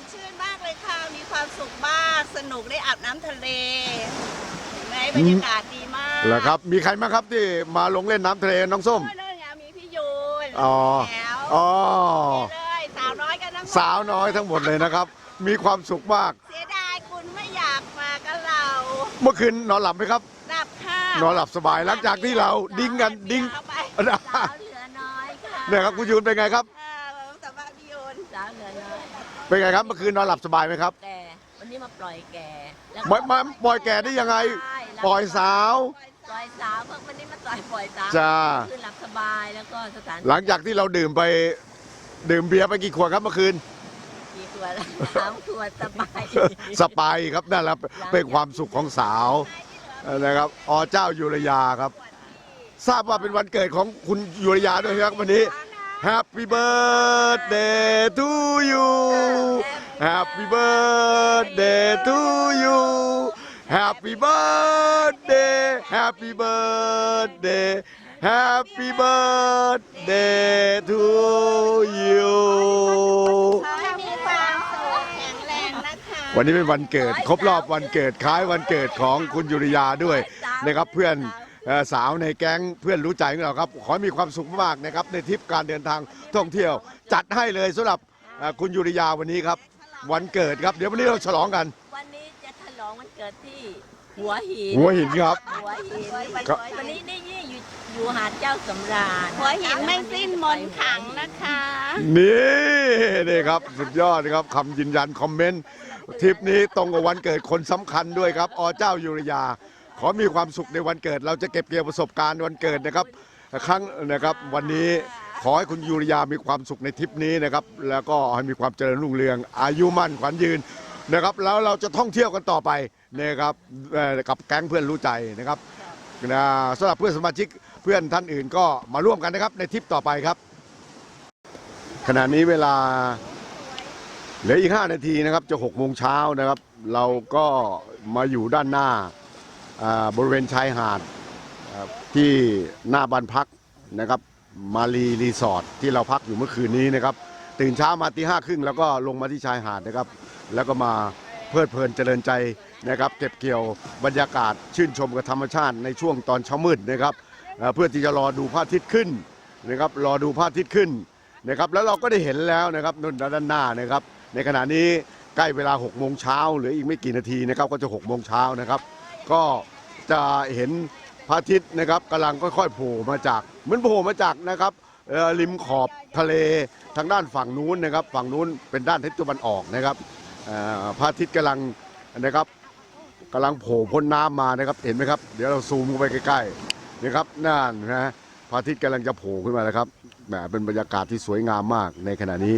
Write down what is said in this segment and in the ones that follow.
ดชื่นมากเลยค่ะ มีความสุขมาก สนุกได้อาบน้ำทะเลเห็นไหมบรรยากาศดีมากเหรอครับมีใครบ้างครับที่มาลงเล่นน้ำทะเลน้องส้มโอ้ยนั่นไงมีพี่ยูนอ๋อแถวอ๋อ เลยสาวน้อยกันทั้งหมดสาวน้อยทั้งหมดเลยนะครับ มีความสุขมาก เสียดายคุณไม่อยากมากับเราเมื่อคืนนอนหลับไหมครับดับข้าวนอนหลับสบายหลังจากที่เราดิ้งกันดิ้งเอาไปสาวเหลือน้อยค่ะเนี่ยครับคุณยูนเป็นไงครับ เออแต่ว่าพี่ยูนสาวเหลือน้อย เป็นไงครับเมื่อคืนนอนหลับสบายไหมครับแต่วันนี้มาปล่อยแก่แล้วไม่ไม่ปล่อยแก่ได้ยังไง ใช่แล้วปล่อยสาว ปล่อยสาวเพิ่งวันนี้มาปล่อยปล่อยสาวจ้า คือหลับสบายแล้วก็สถานหลังจากที่เราดื่มไป ดื่มเบียร์ไปกี่ขวดครับเมื่อคืนกี่ตัวแล้วสามตัวสบาย สปายครับนั่นแหละเป็นความสุขของสาวนะครับอเจ้ายุรยาครับ ทราบว่าเป็นวันเกิดของคุณยุรยาด้วยครับวันนี้ Happy birthday to you Happy birthday to you Happy birthday Happy birthday Happy birthday to you ขอให้มีความสุขแข็งแรงนะคะวันนี้เป็นวันเกิด ครบรอบวันเกิดคล้ายวันเกิดของคุณยุริยาด้วยนะครับเพื่อนเอ่อ สาวในแก๊งเพื่อนรู้ใจของเราครับ ขอให้มีความสุขมากๆนะครับ ในทริปการเดินทางท่องเที่ยว จัดให้เลยสำหรับเอ่อคุณยุริยาวันนี้ครับ วันเกิดครับเดี๋ยววันนี้เราฉลองกัน วันนี้จะฉลองวันเกิดที่หัวหินหัวหินครับหัวหินครับวันนี้นี่นี่อยู่อยู่หาดเจ้าสำราญหัวหินไม่สิ้นมนต์ขลังนะคะ นี่นี่ครับสุดยอดนะครับคำยืนยันคอมเมนต์ทริปนี้ตรงกับวันเกิดคนสำคัญด้วยครับอเจ้ายุริยา ขอมีความสุขในวันเกิด เราจะเก็บเกี่ยวประสบการณ์วันเกิดนะครับครั้งนะครับวันนี้ขอให้คุณยุริยามีความสุขในทริปนี้นะครับ แล้วก็ให้มีความเจริญรุ่งเรือง อายุมั่นขวัญยืนนะครับ แล้วเราจะท่องเที่ยวกันต่อไปนะครับกับแก๊งเพื่อนรู้ใจนะครับนะสำหรับเพื่อนสมาชิกเพื่อนท่านอื่นก็มาร่วมกันนะครับในทริปต่อไปครับ ขณะนี้เวลาเหลืออีก 5 นาทีนะครับจะ6โมงเช้านะครับ เราก็มาอยู่ด้านหน้า บริเวณชายหาดที่หน้าบ้านพักนะครับมารีรีสอร์ทที่เราพักอยู่เมื่อคืนนี้นะครับ ตื่นเช้ามาตีห้าครึ่งแล้วก็ลงมาที่ชายหาดนะครับ แล้วก็มาเพลิดเพลินเจริญใจนะครับ เก็บเกี่ยวบรรยากาศชื่นชมกับธรรมชาติในช่วงตอนเช้ามืดนะครับเพื่อที่จะรอดูพระอาทิตย์ขึ้นนะครับ รอดูพระอาทิตย์ขึ้นนะครับ แล้วเราก็ได้เห็นแล้วนะครับนุ่นด้านหน้านะครับ ในขณะนี้ใกล้เวลา6โมงเช้าหลืออีกไม่กี่นาทีนะครับ ก็จะ6โมงเช้านะครับ ก็จะเห็นพระอาทิตย์นะครับกำลังค่อยๆโผล่มาจากเหมือนโผล่มาจากนะครับริมขอบทะเลทางด้านฝั่งนู้นนะครับ ฝั่งนู้นเป็นด้านทิศตะวันออกนะครับพระอาทิตย์กำลังนะครับกำลังโผล่พ้นน้ำมานะครับเห็นไหมครับ เดี๋ยวเราซูมเข้าไปใกล้ๆนะครับนั่นนะพระอาทิตย์กำลังจะโผล่ขึ้นมาแล้วครับแหมเป็นบรรยากาศที่สวยงามมากในขณะนี้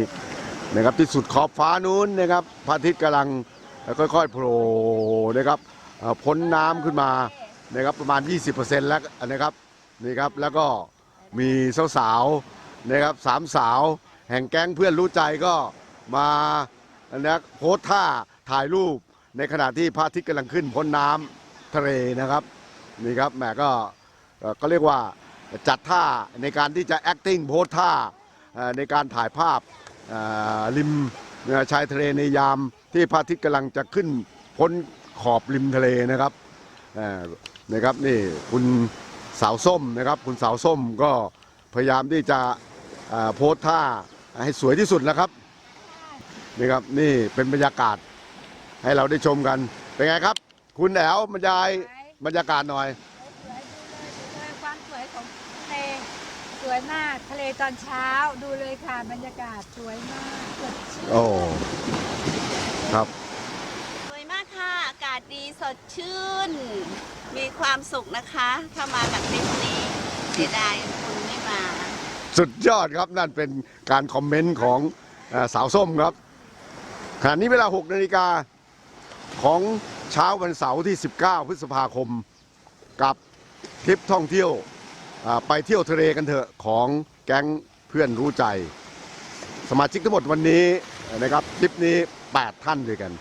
นะครับที่สุดขอบฟ้านู้นนะครับพระอาทิตย์กำลังค่อยๆโผล่นะครับ พ้นน้ำขึ้นมานะครับประมาณ 20%แล้วนะครับนี่ครับแล้วก็มีสาวๆนะครับสามสาวแห่งแก๊งเพื่อนรู้ใจก็มานะโพสท่าถ่ายรูปในขณะที่พระอาทิตย์กำลังขึ้นพ้นน้ำทะเลนะครับนี่ครับแหมก็ก็เรียกว่าจัดท่าในการที่จะ acting โพสท่าในการถ่ายภาพริมชายทะเลในยามที่พระอาทิตย์กำลังจะขึ้นพ้น ขอบริมทะเลนะครับเอ่อนะครับนี่คุณสาวส้มนะครับ คุณสาวส้มก็พยายามที่จะเอ่อโพสท่าให้สวยที่สุดแล้วครับนี่ครับนี่เป็นบรรยากาศให้เราได้ชมกันเป็นไงครับ คุณแอลบรรยายบรรยากาศหน่อยความสวยของทะเลสวยมากทะเลตอนเช้าดูเลยค่ะบรรยากาศสวยมากสดชื่นโอ้ครับ สวยมากค่ะ อากาศดีสด ชื่น มีความสุขนะคะ ถ้ามากับทริปนี้เสียดายคุณไม่มา สุดยอดครับนั่นเป็นการคอมเมนต์ของเอ่อสาวส้มครับขณะนี้เวลา 6 นาฬิกาของเช้าวันเสาร์ที่ 19 พฤษภาคม กับทริปท่องเที่ยวอ่าไปเที่ยวทะเลกันเถอะของแก๊งเพื่อนรู้ใจ สมาชิกทั้งหมดวันนี้นะครับทริปนี้ 8 ท่านด้วยกัน